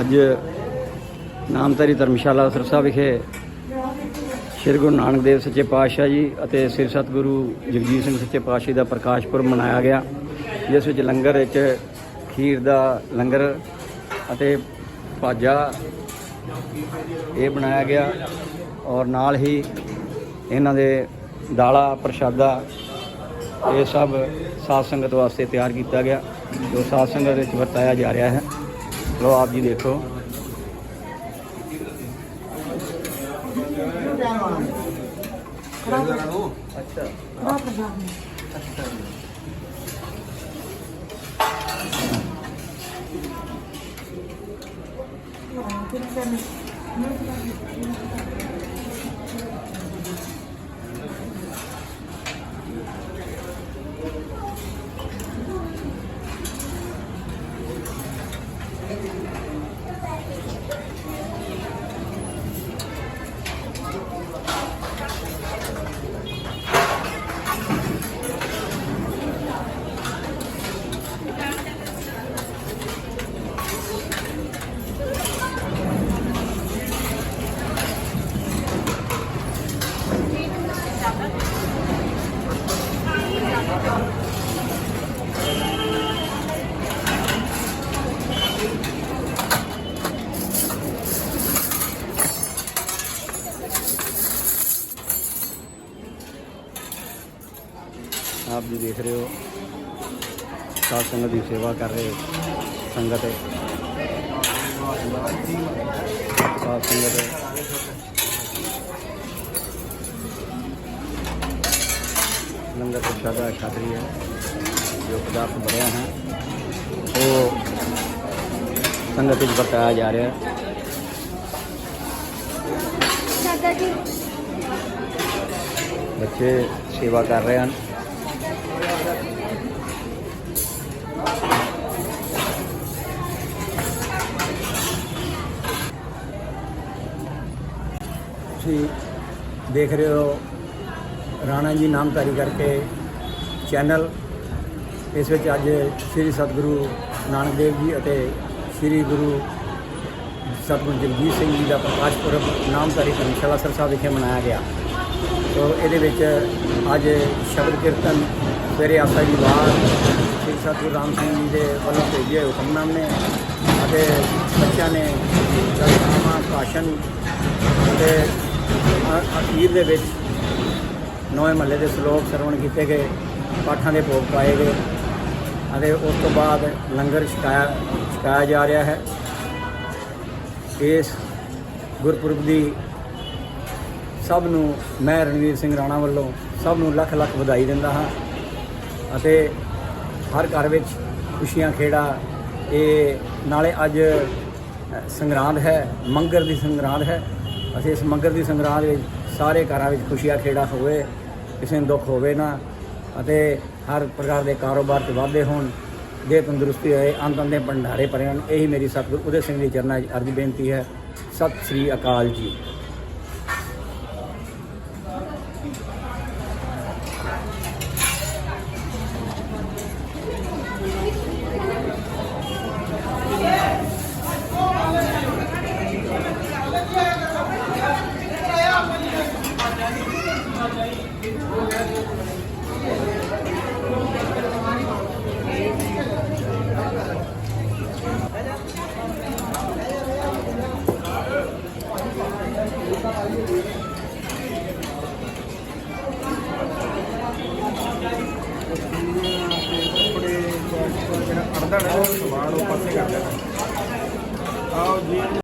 ਅੱਜ ਨਾਮਧਾਰੀ ਧਰਮਸ਼ਾਲਾ ਸਰਸਾ ਵਿਖੇ ਸ਼੍ਰੀ ਗੁਰੂ ਨਾਨਕ ਦੇਵ ਸੱਚੇ ਪਾਤਸ਼ਾਹ ਜੀ ਅਤੇ ਸ੍ਰੀ ਸਤਿਗੁਰੂ ਜਗਜੀਤ ਸਿੰਘ ਸੱਚੇ ਪਾਤਸ਼ਾਹ ਦਾ ਪ੍ਰਕਾਸ਼ ਪੁਰਬ ਮਨਾਇਆ ਗਿਆ, ਜਿਸ ਵਿੱਚ ਲੰਗਰ ਵਿੱਚ ਖੀਰ ਦਾ ਲੰਗਰ ਅਤੇ ਭਾਜਾ ਇਹ ਬਣਾਇਆ ਗਿਆ ਔਰ ਨਾਲ ਹੀ ਇਹਨਾਂ ਦੇ ਦਾਲਾ ਪ੍ਰਸ਼ਾਦਾ ਇਹ ਸਭ ਸਾਧ ਸੰਗਤ ਵਾਸਤੇ ਤਿਆਰ ਕੀਤਾ ਗਿਆ ਜੋ ਸਾਧ ਸੰਗਤ ਵਿੱਚ ਵਰਤਾਇਆ ਜਾ ਰਿਹਾ ਹੈ ਲੋ ਆਪ ਜੀ ਦੇਖੋ ਆਪ ਜੀ ਦੇਖ ਰਹੇ ਹੋ। ਸਾਧ ਸੰਗਤ ਦੀ ਸੇਵਾ ਕਰ ਰਹੇ ਸੰਗਤ। ਹੈ ਸਾਧ ਸੰਗਤ। ਹੈ ਲੰਗਰ ਪ੍ਰਸ਼ਾਦਾ ਛਾਤਰੀ ਹੈ ਜੋ ਪਦਾਰਥ ਬਣਿਆ ਹੈ ਉਹ ਸੰਗਤ ਵਿੱਚ ਵਰਤਾਇਆ ਜਾ ਰਿਹਾ ਹੈ। ਦਾਦਾ ਜੀ। ਬੱਚੇ ਸੇਵਾ ਕਰ ਰਹੇ ਹਨ। ਤੁਸੀਂ ਦੇਖ ਰਹੇ ਹੋ ਰਾਣਾ ਜੀ ਨਾਮਧਾਰੀ ਕਰਕੇ ਚੈਨਲ। ਇਸ ਵਿੱਚ ਅੱਜ ਸ੍ਰੀ ਸਤਿਗੁਰੂ ਨਾਨਕ ਦੇਵ ਜੀ ਅਤੇ ਸ੍ਰੀ ਗੁਰੂ ਸਤਿਗੁਰੂ ਜਗਜੀਤ ਸਿੰਘ ਜੀ ਦਾ ਪ੍ਰਕਾਸ਼ ਪੁਰਬ ਨਾਮਧਾਰੀ ਧਰਮਸ਼ਾਲਾ ਸਰਸਾ ਵਿਖੇ ਮਨਾਇਆ ਗਿਆ। ਤੋ ਇਹਦੇ ਵਿੱਚ ਅੱਜ ਸ਼ਬਦ ਕੀਰਤਨ, ਸਵੇਰੇ ਆਸਾ ਜੀ ਬਾਹਰ ਸ੍ਰੀ ਸਤਿਗੁਰੂ ਰਾਮ ਸਿੰਘ ਜੀ ਦੇ ਵੱਲੋਂ ਭੇਜੇ ਹੋਏ ਹੁਕਮਨਾਮੇ ਅਤੇ ਬੱਚਿਆਂ ਨੇ ਦਰਸ਼ਨਾਮਾ ਭਾਸ਼ਣ ਅਤੇ ਅਖੀਰ ਦੇ ਵਿੱਚ ਨੌਵੇਂ ਮਹੱਲੇ ਦੇ ਸ਼ਲੋਕ ਸਰਵਣ ਕੀਤੇ ਗਏ, ਪਾਠਾਂ ਦੇ ਭੋਗ ਪਾਏ ਗਏ ਅਤੇ ਉਸ ਤੋਂ ਬਾਅਦ ਲੰਗਰ ਛਕਾਇਆ ਛਕਾਇਆ ਜਾ ਰਿਹਾ ਹੈ। ਇਸ ਗੁਰਪੁਰਬ ਦੀ ਸਭ ਨੂੰ ਮੈਂ ਰਣਵੀਰ ਸਿੰਘ ਰਾਣਾ ਵੱਲੋਂ ਸਭ ਨੂੰ ਲੱਖ ਲੱਖ ਵਧਾਈ ਦਿੰਦਾ ਹਾਂ ਅਤੇ ਹਰ ਘਰ ਵਿੱਚ ਖੁਸ਼ੀਆਂ ਖੇੜਾ, ਇਹ ਨਾਲੇ ਅੱਜ ਸੰਗਰਾਂਦ ਹੈ ਮੰਗਰ ਦੀ ਸੰਗਰਾਂਦ ਹੈ। ਅਸੀਂ ਇਸ ਮੰਗਰ ਦੀ ਸੰਗਰਾਂਦ ਵਿੱਚ ਸਾਰੇ ਘਰਾਂ ਵਿੱਚ ਖੁਸ਼ੀਆਂ ਖੇੜਾ ਹੋਵੇ, ਕਿਸੇ ਨੂੰ ਦੁੱਖ ਹੋਵੇ ਨਾ, ਅਤੇ ਹਰ ਪ੍ਰਕਾਰ ਦੇ ਕਾਰੋਬਾਰ 'ਚ ਵਾਧੇ ਹੋਣ ਦੇ ਤੰਦਰੁਸਤੀ ਹੋਏ ਅੰਤ ਅੰਤ ਦੇ ਭੰਡਾਰੇ ਭਰੇ ਹੋਣ, ਇਹੀ ਮੇਰੀ ਸਤਿਗੁਰੂ ਉਦੇ ਸਿੰਘ ਦੀ ਚਰਨਾਂ 'ਚ ਅਰਜ਼ੀ ਬੇਨਤੀ ਹੈ। ਸਤਿ ਸ੍ਰੀ ਅਕਾਲ ਜੀ। ਕੱਪੜੇ ਜਿਹੜਾ ਅੜਦਾ ਸਮਾਨ ਉਹ ਪਾਸੇ ਕਰ ਦੇਣਾ ਆਓ ਜੀ।